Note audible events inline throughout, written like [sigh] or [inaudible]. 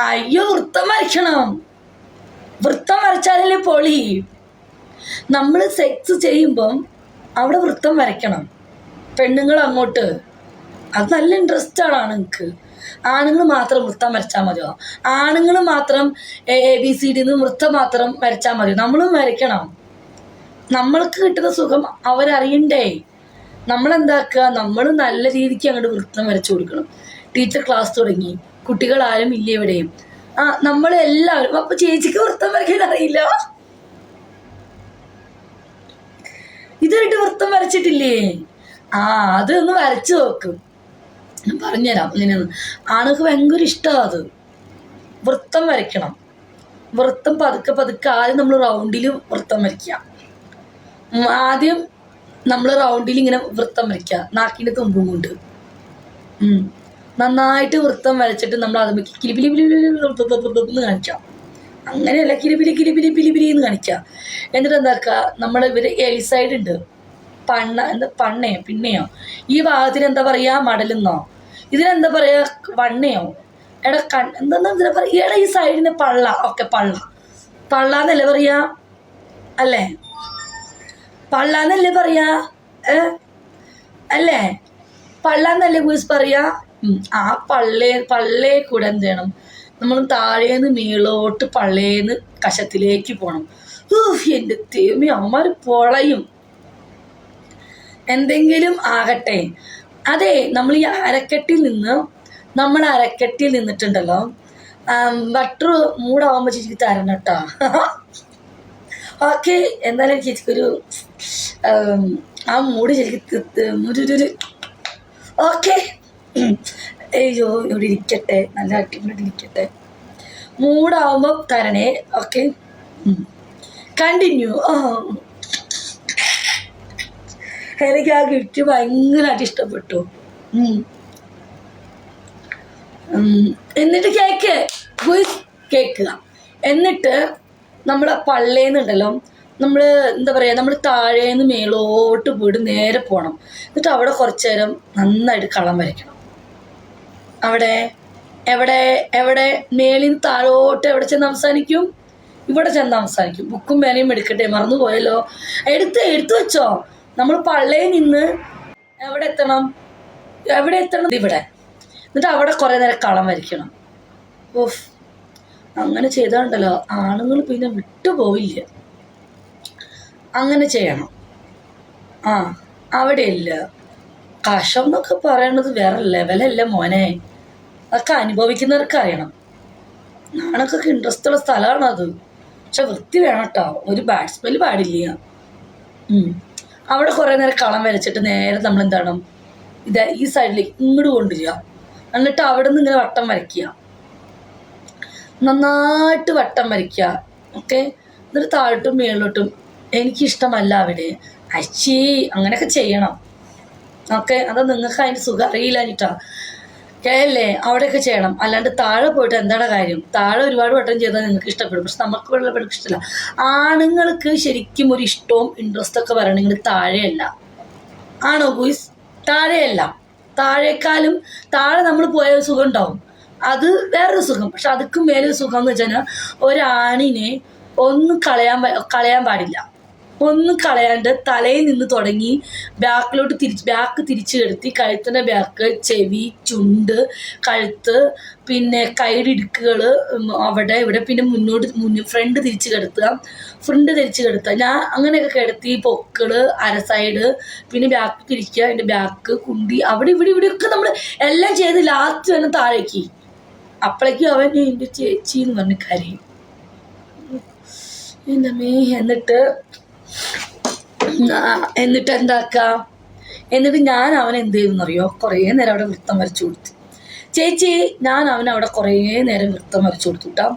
അയ്യോ വൃത്തം വരയ്ക്കണം. വൃത്തം വരച്ചാലല്ലേ പൊളി. നമ്മൾ സെക്സ് ചെയ്യുമ്പം അവിടെ വൃത്തം വരയ്ക്കണം. പെണ്ണുങ്ങൾ അങ്ങോട്ട്. അത് നല്ല ഇൻട്രസ്റ്റ് ആണ് ആണുങ്ങൾക്ക്. ആണുങ്ങൾ മാത്രം വൃത്തം വരച്ചാൽ മതിയോ? ആണുങ്ങൾ മാത്രം എ ബി സി ഡി നിന്ന് വൃത്തം മാത്രം വരച്ചാൽ മതിയോ? നമ്മളും വരയ്ക്കണം. നമ്മൾക്ക് കിട്ടുന്ന സുഖം അവരറിയണ്ടേ? നമ്മളെന്താക്കുക? നമ്മൾ നല്ല രീതിക്ക് അങ്ങോട്ട് വൃത്തം വരച്ചു കൊടുക്കണം. ടീച്ചർ ക്ലാസ് തുടങ്ങി. കുട്ടികൾ ആരും ഇല്ല ഇവിടെയും. ആ നമ്മളെല്ലാവരും അപ്പൊ ചേച്ചിക്ക് വൃത്തം വരയ്ക്കാൻ അറിയില്ല. ഇതായിട്ട് വൃത്തം വരച്ചിട്ടില്ലേ? ആ അതൊന്ന് വരച്ചു നോക്കും. ഞാൻ പറഞ്ഞുതരാം ഇങ്ങനെ ആണുങ്ങൾക്ക് ഭയങ്കര ഇഷ്ടമാണ് അത്. വൃത്തം വരയ്ക്കണം. വൃത്തം പതുക്കെ പതുക്കെ ആദ്യം നമ്മൾ റൗണ്ടിൽ വൃത്തം വരയ്ക്കുക. ആദ്യം നമ്മൾ റൗണ്ടിൽ ഇങ്ങനെ വൃത്തം വരയ്ക്കുക. നാക്കിന്റെ തുമ്പും കൊണ്ട്. നന്നായിട്ട് വൃത്തം വരച്ചിട്ട് നമ്മൾ അത് കിലിപിലി എന്ന് കാണിക്കാം അങ്ങനെയല്ല കിലിപിലി കിലിപിലി പിലിപിലി എന്ന് കാണിക്കുക എന്നിട്ട് എന്താക്കുക നമ്മൾ ഇവർ എൽ സൈഡ് ഉണ്ട് പണ്ണ എന്താ പണ്ണയോ പിണ്ണയോ ഈ ഭാഗത്തിന് എന്താ പറയാ മടലെന്നോ ഇതിനെന്താ പറയാ വണ്ണയോ എടാ കൺ എന്താ ഇതിനെ പറയുക എടാ ഈ സൈഡിന് പള്ള ഓക്കെ പള്ള പള്ള എന്നല്ലേ പറയാ അല്ലേ പള്ളാന്നല്ലേ പറയാ ഏ അല്ലേ പള്ളാന്നല്ലേ ഗുസ് പറയാ ആ പള്ളേ പള്ളേ കൂടെ എന്ത് ചെയ്യണം? നമ്മൾ താഴേന്ന് മേളോട്ട് പള്ളേന്ന് കശത്തിലേക്ക് പോകണം എന്റെ തേമി അമ്മമാർ പൊളയും. എന്തെങ്കിലും ആകട്ടെ. അതെ നമ്മൾ ഈ അരക്കെട്ടിൽ നിന്ന് നമ്മൾ അരക്കെട്ടിൽ നിന്നിട്ടുണ്ടല്ലോ. ബട്ടർ മൂടാവുമ്പോൾ ചേച്ചിക്ക് തരണം കേട്ടോ. [laughs] ഓക്കെ എന്തായാലും ചേച്ചിക്കൊരു ആ മൂട് ഒരു. ഓക്കെ. [clears throat] അയ്യോ ഇവിടെ ഇരിക്കട്ടെ. നല്ല അടിപൊളി ഇരിക്കട്ടെ. മൂടാവുമ്പോൾ തരണേ. ഓക്കെ കണ്ടിന്യൂ എനിക്ക് ആ ഗിഫ്റ്റ് ഭയങ്കരമായിട്ട് ഇഷ്ടപ്പെട്ടു. എന്നിട്ട് കേക്ക് കേക്കുക എന്നിട്ട് നമ്മൾ പള്ളേന്നുണ്ടല്ലോ. നമ്മൾ എന്താ പറയുക നമ്മൾ താഴേന്ന് മേളോട്ട് പോയിട്ട് നേരെ പോകണം എന്നിട്ട് അവിടെ കുറച്ചു നേരം നന്നായിട്ട് കളം വരയ്ക്കണം. അവിടെ എവിടെ എവിടെ മേളിൽ നിന്ന് താഴോട്ട് എവിടെ ചെന്ന് അവസാനിക്കും? ഇവിടെ ചെന്ന് അവസാനിക്കും. ബുക്കും പേനയും എടുക്കട്ടെ മറന്നു പോയല്ലോ എടുത്ത് എടുത്തു വെച്ചോ. നമ്മൾ പള്ളയിൽ നിന്ന് എവിടെ എത്തണം? എവിടെ എത്തണം? ഇവിടെ. എന്നിട്ട് അവിടെ കുറേ നേരം കളം വരയ്ക്കണം. ഓഫ് അങ്ങനെ ചെയ്താണ്ടല്ലോ. ആണുങ്ങൾ പിന്നെ വിട്ടുപോവില്ല. അങ്ങനെ ചെയ്യണം. ആ അവിടെയില്ല. കഷം എന്നൊക്കെ പറയണത് വേറെ ലെവലല്ല മോനെ? അതൊക്കെ അനുഭവിക്കുന്നവർക്ക് അറിയണം. നാണക്കൊക്കെ ഇൻട്രസ്റ്റ് ഉള്ള സ്ഥലമാണ് അത്? പക്ഷെ വൃത്തി വേണം കേട്ടോ ഒരു ബാറ്റ്സ്മെൽ സ്മെൽ പാടില്ല. അവിടെ കുറേ നേരം കളം വരച്ചിട്ട് നേരെ നമ്മൾ എന്താണ് ഇത് ഈ സൈഡിലേക്ക് ഇങ്ങോട്ട് കൊണ്ടുവരിക. എന്നിട്ട് അവിടെ നിന്ന് ഇങ്ങനെ വട്ടം വരയ്ക്കുക. നന്നായിട്ട് വട്ടം വരയ്ക്കുക. ഓക്കെ? എന്നിട്ട് താഴോട്ടും മേളിലോട്ടും എനിക്കിഷ്ടമല്ല അവിടെ. അച്ചി അങ്ങനെയൊക്കെ ചെയ്യണം. ഓക്കെ? അത് നിങ്ങൾക്ക് അതിന്റെ സുഖം അറിയില്ല എന്നിട്ടാ അല്ലേ അവിടെയൊക്കെ ചെയ്യണം. അല്ലാണ്ട് താഴെ പോയിട്ട് എന്താണ് കാര്യം? താഴെ ഒരുപാട് വട്ടം ചെയ്താൽ നിങ്ങൾക്ക് ഇഷ്ടപ്പെടും. പക്ഷെ നമുക്ക് വെള്ളം ഇഷ്ടമല്ല ആണുങ്ങൾക്ക് ശരിക്കും ഒരു ഇഷ്ടവും ഇൻട്രസ്റ്റ് ഒക്കെ വരണമെങ്കിൽ താഴെയല്ല. ആണോ ബോയ്സ് താഴെയല്ല. താഴേക്കാളും താഴെ നമ്മൾ പോയ സുഖം ഉണ്ടാവും. അത് വേറൊരു സുഖം. പക്ഷെ അതുക്കും മേലൊരു സുഖം എന്ന് വെച്ചാൽ ഒരാണിനെ ഒന്നും കളയാൻ കളയാൻ പാടില്ല. ഒന്നും കളയാണ്ട് തലയിൽ നിന്ന് തുടങ്ങി ബാക്കിലോട്ട് തിരിച്ച് ബാക്ക് തിരിച്ചു കിടത്തി കഴുത്തിന്റെ ബാക്ക് ചെവി ചുണ്ട് കഴുത്ത് പിന്നെ കൈയുടെ അവിടെ ഇവിടെ പിന്നെ മുന്നോട്ട് മുന്നിൽ ഫ്രണ്ട് തിരിച്ച് കിടത്തുക ഫ്രണ്ട് തിരിച്ച് കിടത്തുക. ഞാൻ അങ്ങനെയൊക്കെ കിടത്തി പൊക്കൾ അര സൈഡ് പിന്നെ ബാക്ക് തിരിക്കുക അതിന്റെ ബാക്ക് കുണ്ടി അവിടെ ഇവിടെ ഇവിടെയൊക്കെ നമ്മൾ എല്ലാം ചെയ്ത് ലാസ്റ്റ് തന്നെ താഴേക്ക്. അപ്പോഴേക്കും അവൻ എന്റെ ചേച്ചി എന്ന് പറഞ്ഞ് കരയും. എന്റെ എന്നിട്ട് എന്നിട്ട് എന്താക്കാം? എന്നിട്ട് ഞാൻ അവൻ എന്ത് ചെയ്യുമെന്നറിയോ? കുറേ നേരം അവിടെ വൃത്തം വരച്ചു കൊടുത്തു. ചേച്ചി ഞാൻ അവൻ അവിടെ കുറേ നേരം വൃത്തം വരച്ചു കൊടുത്തു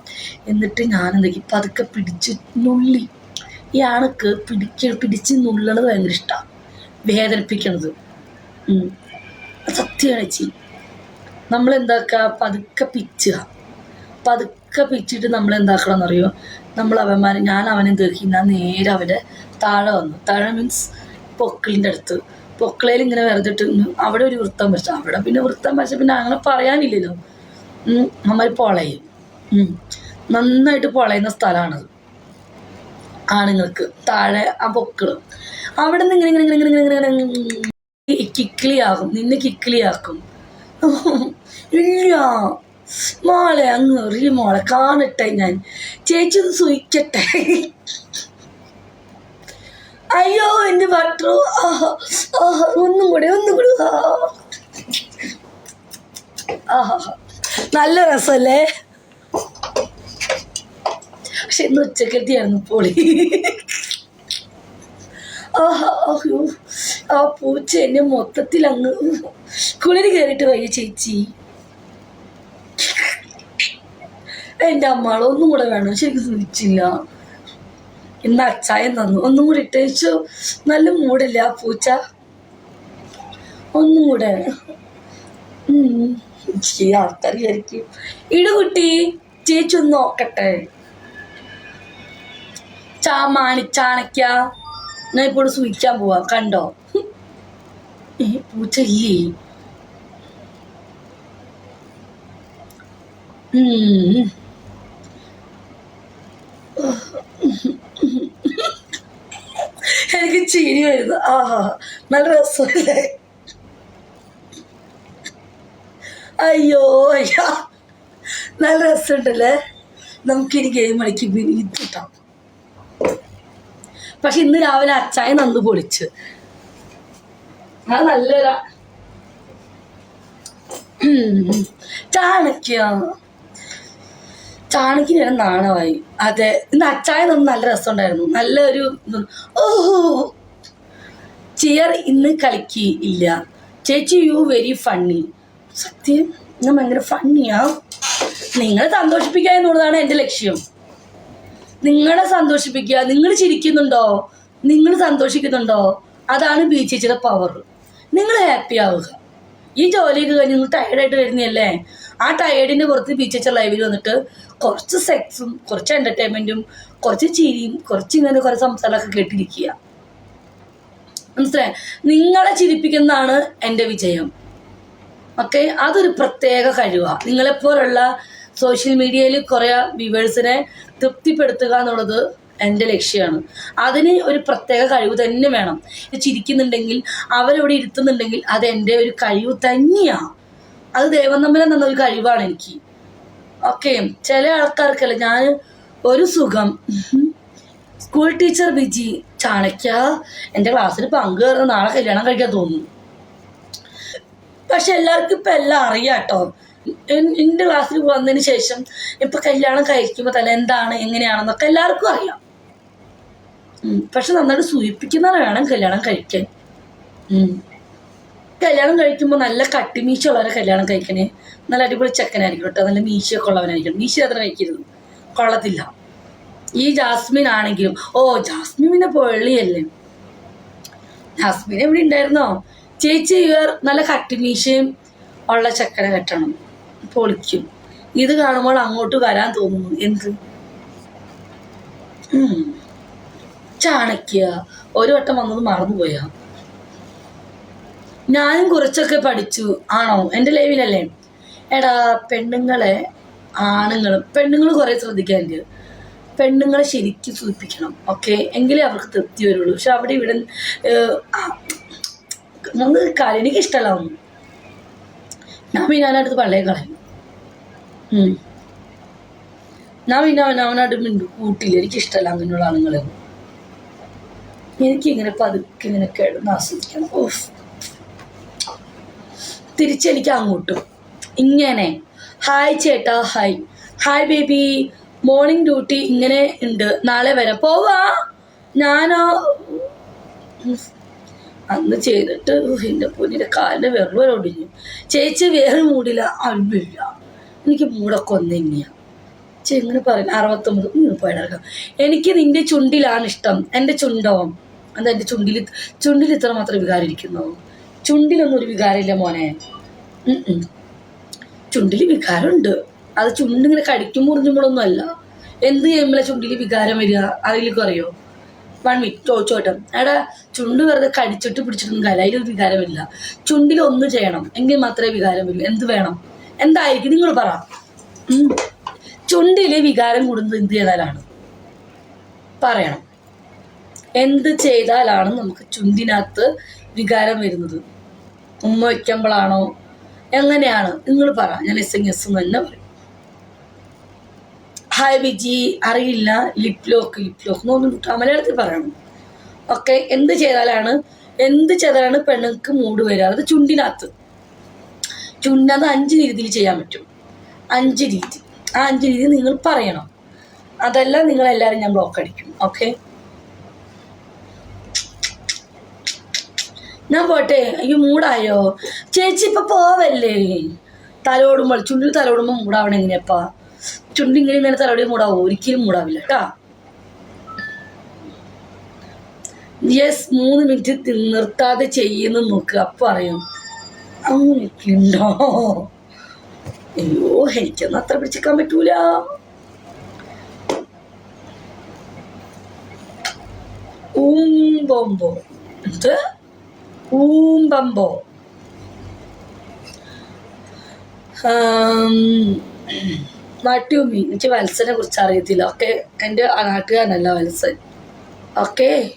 എന്നിട്ട് ഞാൻ എന്തൊക്കെ പതുക്കെ പിടിച്ച് നുള്ളി. ഈ ആണക്ക് പിടിക്ക പിടിച്ച് നുള്ളണത് ഭയങ്കര ഇഷ്ടമാണ് വേദനിപ്പിക്കണത്. സത്യമാണ് ചേച്ചി. നമ്മൾ പതുക്കെ പിച്ചുക. പതുക്കെ പിച്ചിട്ട് നമ്മൾ എന്നറിയോ നമ്മൾ അവന്മാരെ ഞാൻ അവനെ ഞാൻ നേരെ അവന്റെ താഴെ വന്നു താഴെ മീൻസ് പൊക്കിളിന്റെ അടുത്ത് പൊക്കളയിൽ ഇങ്ങനെ വെറുതെ ഇട്ട് അവിടെ ഒരു വൃത്തം വരച്ചു അവിടെ പിന്നെ വൃത്തം വരച്ച പിന്നെ അങ്ങനെ പറയാനില്ലല്ലോ നമ്മൾ പൊളയും. നന്നായിട്ട് പൊളയുന്ന സ്ഥലമാണത് ആണുങ്ങൾക്ക് താഴെ ആ പൊക്കിൾ അവിടെ നിന്ന് ഇങ്ങനെ ഇങ്ങനെ ഇങ്ങനെ ഇങ്ങനെ ഇങ്ങനെ ഇങ്ങനെ കിക്കിളിയാകും നിന്ന് കിക്കിളിയാക്കും ഇല്ല മോളെ അങ്ങ് എറിയ മോളെ കാണട്ടെ ഞാൻ. ചേച്ചി ഒന്ന് സൂയിക്കട്ടെ. അയ്യോ എന്റെ ബട്ടറു ഒന്നും കൂടെ ഒന്നും കൂടെ. ആഹാ നല്ല രസല്ലേ? പക്ഷെ ഇന്ന് ഉച്ചക്കെത്തിയായിരുന്നു പൊളി. ആ പൂച്ച എന്നെ മൊത്തത്തിൽ അങ്ങ് കുളിരി കയറിയിട്ട് വയ്യ ചേച്ചി. എന്റെ അമ്മാൾ ഒന്നും കൂടെ വേണം. ശരിക്കും സൂചിച്ചില്ല ഇന്ന് അച്ചായം തന്നു. ഒന്നും കൂടി ഇട്ടേച്ചു നല്ല മൂടില്ല പൂച്ച? ഒന്നും കൂടെ. ആൾക്കാർ വിചാരിക്കും. ഇടുകുട്ടി ചേച്ചി ഒന്ന് നോക്കട്ടെ. ചാമാണി ചാണക്യ. ഞാൻ ഇപ്പോൾ സൂക്ഷിക്കാൻ പോവാ. കണ്ടോ? പൂച്ച ഇല്ലേ? ഉം. എനിക്ക് ചീനി വരുന്നു. ആഹാ നല്ല രസമല്ലേ? അയ്യോ അയ്യാ. നല്ല രസമുണ്ടല്ലേ? നമുക്കിനി ഗെയിം ഇത് കിട്ടാം. പക്ഷെ ഇന്ന് രാവിലെ അച്ചായ നന്ന് പൊളിച്ച്. അത് നല്ലൊരാ. ചാണക്യ ചാണക്യന് ഒരു നാണമായി. അതെ. ഇന്ന് അച്ചായ നിന്ന് നല്ല രസമുണ്ടായിരുന്നു. നല്ലൊരു ഓഹോ. ചിയർ ഇന്ന് കളിക്ക് ഇല്ല. ചേച്ചി യു വെരി ഫണ്ണി സത്യം? ഞാൻ ഭയങ്കര ഫണ്ണിയാ നിങ്ങളെ സന്തോഷിപ്പിക്കുക എന്നുള്ളതാണ് എന്റെ ലക്ഷ്യം. നിങ്ങളെ സന്തോഷിപ്പിക്കുക. നിങ്ങൾ ചിരിക്കുന്നുണ്ടോ? നിങ്ങൾ സന്തോഷിക്കുന്നുണ്ടോ? അതാണ് ബി ചേച്ചിയുടെ പവർ നിങ്ങൾ ഹാപ്പി ആവുക. ഈ ജോലിയൊക്കെ കഴിഞ്ഞ് നിങ്ങൾ ടയർഡായിട്ട് വരുന്നതല്ലേ? ആ ടയേഡിന് പുറത്ത് ബീച്ചച്ച ചേച്ചി ലൈവിൽ വന്നിട്ട് കുറച്ച് സെക്സും കുറച്ച് എന്റർടൈൻമെന്റും കുറച്ച് ചിരിയും കുറച്ച് ഇങ്ങനെ കുറേ സംസാരമൊക്കെ കേട്ടിരിക്കുക. മനസ്സിലായി? നിങ്ങളെ ചിരിപ്പിക്കുന്നതാണ് എന്റെ വിജയം. ഓക്കെ അതൊരു പ്രത്യേക കഴിവാണ് നിങ്ങളെപ്പോലുള്ള സോഷ്യൽ മീഡിയയിൽ കുറേ വ്യൂവേഴ്സിനെ തൃപ്തിപ്പെടുത്തുക എന്നുള്ളത് എന്റെ ലക്ഷ്യമാണ്. അതിന് ഒരു പ്രത്യേക കഴിവ് തന്നെ വേണം. ചിരിക്കുന്നുണ്ടെങ്കിൽ അവരവിടെ ഇരുത്തുന്നുണ്ടെങ്കിൽ അത് എന്റെ ഒരു കഴിവ് തന്നെയാണ് അത് ദൈവം തമ്മിൽ തന്ന ഒരു കഴിവാണ് എനിക്ക്. ഓക്കെ ചില ആൾക്കാർക്കല്ല ഞാൻ ഒരു സുഖം. സ്കൂൾ ടീച്ചർ ബിജി ചാണക്യ എന്റെ ക്ലാസ്സിൽ പങ്ക് കയറുന്ന നാളെ കല്യാണം കഴിക്കാൻ തോന്നുന്നു. പക്ഷെ എല്ലാവർക്കും ഇപ്പം എല്ലാം അറിയാം കേട്ടോ. എന്റെ ക്ലാസ്സിൽ വന്നതിന് ശേഷം ഇപ്പം കല്യാണം കഴിക്കുമ്പോൾ തന്നെ എന്താണ് എങ്ങനെയാണെന്നൊക്കെ എല്ലാവർക്കും അറിയാം. പക്ഷെ നന്നായിട്ട് സൂചിപ്പിക്കുന്നവരാണ് കല്യാണം കഴിക്കാൻ. കല്യാണം കഴിക്കുമ്പോൾ നല്ല കട്ടിമീശുള്ളവരെ കല്യാണം കഴിക്കണേ. നല്ല അടിപൊളി ചെക്കനായിരിക്കും കേട്ടോ നല്ല മീശയൊക്കെ ഉള്ളവനായിരിക്കണം മീശ അത്ര കഴിക്കരുത്. കൊള്ളത്തില്ല. ഈ ജാസ്മിൻ ആണെങ്കിലും ഓ ജാസ്മിൻ പിന്നെ പൊള്ളിയല്ലേ. ജാസ്മിൻ എവിടെ ഉണ്ടായിരുന്നോ ചേച്ചി ഇവർ നല്ല കട്ടിമീശയും ഉള്ള ചക്കര കെട്ടണം. പൊളിക്കും ഇത് കാണുമ്പോൾ അങ്ങോട്ട് വരാൻ തോന്നുന്നു. എന്ത്? ചാണക്യ. ഒരു വട്ടം വന്നത് മറന്നുപോയാ. ഞാനും കുറച്ചൊക്കെ പഠിച്ചു. ആണോ? എന്റെ ലൈവിലല്ലേ? എടാ പെണ്ണുങ്ങളെ ആണുങ്ങളും പെണ്ണുങ്ങൾ കുറേ ശ്രദ്ധിക്കാറുണ്ട് പെണ്ണുങ്ങളെ ശരിക്കും സൂചിപ്പിക്കണം ഓക്കെ? എങ്കിലേ അവർക്ക് തൃപ്തി വരുള്ളൂ. പക്ഷെ അവിടെ ഇവിടെ നമുക്ക് കാര്യം എനിക്ക് ഇഷ്ടമല്ല ഒന്നും. ഞാൻ പിന്നെ അവനടുത്ത് പള്ളയെ കളയും. ഞാൻ പിന്നെ അവൻ കൂട്ടില്ല. എനിക്ക് ഇഷ്ടമല്ല അങ്ങനെയുള്ള ആണുങ്ങളെ എനിക്കിങ്ങനെ പതുക്കെ ഇങ്ങനെ കിടന്ന് ആസ്വദിക്കണം. ഓഫ് തിരിച്ചെനിക്ക് അങ്ങോട്ടും ഇങ്ങനെ. ഹായ് ചേട്ടാ hi. Hi baby. Morning duty ഇങ്ങനെ ഉണ്ട്. നാളെ വരാം. പോവാ. ഞാനോ? അന്ന് ചെയ്തിട്ട് എന്റെ പൊന്നിന്റെ കാലിന്റെ വെറുതെ ഒടിഞ്ഞു. ചേച്ചി വേറെ മൂടില്ല. അല്ല എനിക്ക് മൂടൊക്കെ ഒന്ന് തന്നെയാണ് ചേ എങ്ങനെ പറയുന്നു അറുപത്തൊമ്പത് ഇങ്ങനെ പോയിടക്കാം എനിക്ക് നിന്റെ ചുണ്ടിലാണ് ഇഷ്ടം. എന്റെ ചുണ്ടോ? അത് എന്റെ ചുണ്ടിൽ ചുണ്ടിൽ ഇത്ര മാത്രം വികാരം ഇരിക്കുന്നു? ചുണ്ടിലൊന്നും ഒരു വികാരമില്ല മോനെ. ചുണ്ടിൽ വികാരമുണ്ട്. അത് ചുണ്ടിങ്ങനെ കടിക്കും മുറിഞ്ഞുമ്പോഴൊന്നും അല്ല. എന്ത് ചെയ്യുമ്പോഴേ ചുണ്ടിൽ വികാരം വരിക? അതിലേക്ക് അറിയോ വൺ മിനിറ്റ് ചോദിച്ചോട്ടെ ചുണ്ട് വെറുതെ കടിച്ചിട്ട് പിടിച്ചിട്ടൊന്നും കാര്യം അതിലൊരു വികാരമില്ല. ചുണ്ടിൽ ഒന്ന് ചെയ്യണം. എങ്കിൽ മാത്രമേ വികാരം വരൂ. എന്ത് വേണം? എന്തായിരിക്കും? നിങ്ങൾ പറ. ചുണ്ടിൽ വികാരം കൂടുന്നത് എന്ത് ചെയ്താലാണ്? പറയണം. എന്ത് ചെയ്താലാണ് നമുക്ക് ചുണ്ടിനകത്ത് വികാരം വരുന്നത്? ഉമ്മ വയ്ക്കുമ്പോഴാണോ എങ്ങനെയാണ്? നിങ്ങൾ പറ. ഞാൻ എസ് എൻ എസ് എന്ന് തന്നെ പറയും. ഹായ് വിജി അറിയില്ല. ലിപ് ലോക്ക് ലിപ് ലോക്ക് എന്നൊന്നും കിട്ടാ മലയാളത്തിൽ പറയണം. ഓക്കെ എന്ത് ചെയ്താലാണ്? എന്ത് ചെയ്താലാണ് പെണ്ണുങ്ങൾക്ക് മൂട് വരിക? അത് ചുണ്ടിനകത്ത്. ചുണ്ടിനകത്ത് അഞ്ച് രീതിയിൽ ചെയ്യാൻ പറ്റും. അഞ്ച് രീതി. ആ അഞ്ച് രീതി നിങ്ങൾ പറയണം. അതെല്ലാം നിങ്ങളെല്ലാവരും ഞാൻ ബ്ലോക്ക് അടിക്കും. ഓക്കെ ഞാൻ പോട്ടെ അയ്യോ മൂടായോ? ചേച്ചി ഇപ്പൊ പോവല്ലേ? തലോടുമ്പോൾ ചുണ്ടിന് തലോടുമ്പോൾ മൂടാവണം എങ്ങനെയപ്പാ? ചുണ്ടിങ്ങനെ ഇങ്ങനെ തലോടി മൂടാവോ? ഒരിക്കലും മൂടാവില്ല കേട്ടാ. യെസ് മൂന്ന് മിനിറ്റ് നിർത്താതെ ചെയ്യുന്നു നോക്ക് അപ്പൊ അറിയും അങ്ങനെയൊക്കെ അയ്യോ എനിക്കൊന്നും അത്ര പിടിച്ചിക്കാൻ പറ്റൂല. ഉം ബോംബോ. എന്ത് ഊമ്പമ്പോ. നാട്യൂമി എനിക്ക് വത്സനെ കുറിച്ച് അറിയത്തില്ല. ഒക്കെ എന്റെ നാട്ടുകാരനല്ല വത്സൻ. ഓക്കെ